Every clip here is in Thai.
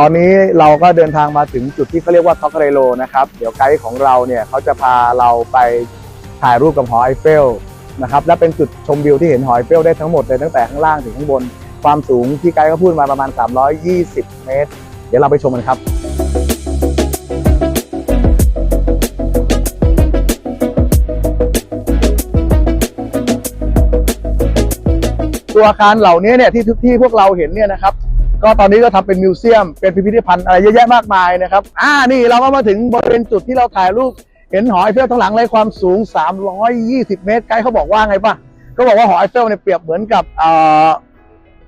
ตอนนี้เราก็เดินทางมาถึงจุดที่เขาเรียกว่าท็อกเรโลนะครับ เดี๋ยวไกด์ของเราเนี่ยเขาจะพาเราไปถ่ายรูปกับหอไอเฟลนะครับ และเป็นจุดชมวิวที่เห็นหอไอเฟลได้ทั้งหมดเลยตั้งแต่ข้างล่างถึงข้างบน ความสูงที่ไกด์ก็พูดมาประมาณ 320 เมตร เดี๋ยวเราไปชมกันครับตัวอาคารเหล่านี้เนี่ยที่ที่พวกเราเห็นเนี่ยนะครับ ก็ตอนนี้ก็ทำเป็นมิวเซียม เป็นพิพิธภัณฑ์อะไรเยอะแยะมากมายนะครับ อ่านี่เราก็มาถึงบริเวณจุดที่เราถ่ายรูปเห็นหอไอเฟลทั้งหลังเลยความสูง 320 เมตรไกด์เขาบอกว่าไงป่ะก็บอกว่าหอไอเฟลเนี่ยเปรียบเหมือนกับ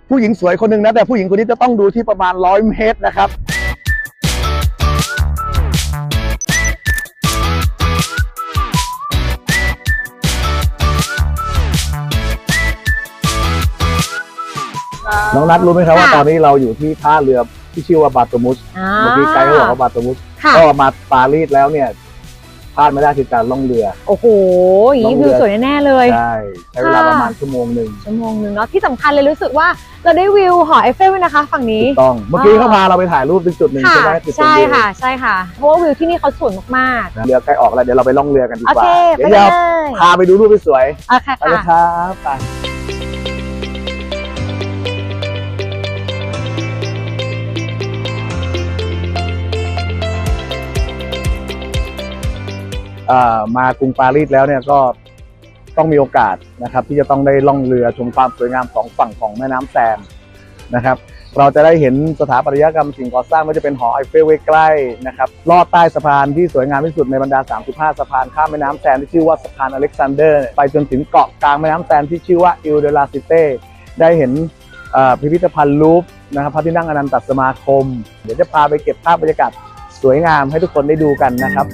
ผู้หญิงสวยคนหนึ่งนะแต่ผู้หญิงคนนี้จะต้องดูที่ประมาณ 100 เมตรนะครับ น้องนัทรู้ไหมครับว่าค่ะตอนนี้เราอยู่ที่ท่าเรือที่ชื่อว่าบาโตมุสอ่าเมื่อกี้ไกด์เขาบอกว่าบาโตมุสค่ะก็มาปารีสแล้วเนี่ยพลาดไม่ได้คือการล่องเรือ โอ้โหอย่างนี้ลงเรืวิวอสวยแน่ๆเลย ใช่ ใช้เวลาค่ะประมาณชั่วโมงหนึ่งชั่วโมงหนึ่งเนาะที่สำคัญเลยรู้สึกว่าเราได้วิวหอไอเฟลด้วยนะคะ ฝั่งนี้ถูกต้อง เมื่อกี้อ่าเขาพาเราไปถ่ายรูปที่จุดหนึ่งค่ะใช่ไหมจุดชมใช่วิวค่ะ ใช่ค่ะ เพราะว่าวิวที่นี่เขาสวยมากนะเรือใกล้ออกแล้วเดี๋ยวเราไปล่องเรือกันดีๆโอกว่าเคไปเดี๋ยวเลเดี๋ยวยพาไปดูรูปสวยโอเคๆไปเลยค่ะครับไป มากรุงปารีสแล้วเนี่ยก็ต้องมีโอกาสนะครับ ที่จะต้องได้ล่องเรือชมความสวยงามสองฝั่งของแม่น้ำแซมนะครับ เราจะได้เห็นสถาปัตยกรรมสิ่งก่อสร้างไม่ว่าจะเป็นหอไอเฟลไว้ใกล้นะครับลอดใต้สะพานที่สวยงามที่สุดในบรรดา 35 สะพานข้ามแม่น้ำแซมที่ชื่อว่าสะพานอเล็กซานเดอร์ ไปจนถึงเกาะกลางแม่น้ำแซมที่ชื่อว่าอิลเดลาซิเต้ได้เห็นพิพิธภัณฑ์ลูฟนะครับพระที่นั่งอนันตสมาคม เดี๋ยวจะพาไปเก็บภาพบรรยากาศสวยงามให้ทุกคนได้ดูกันนะครับ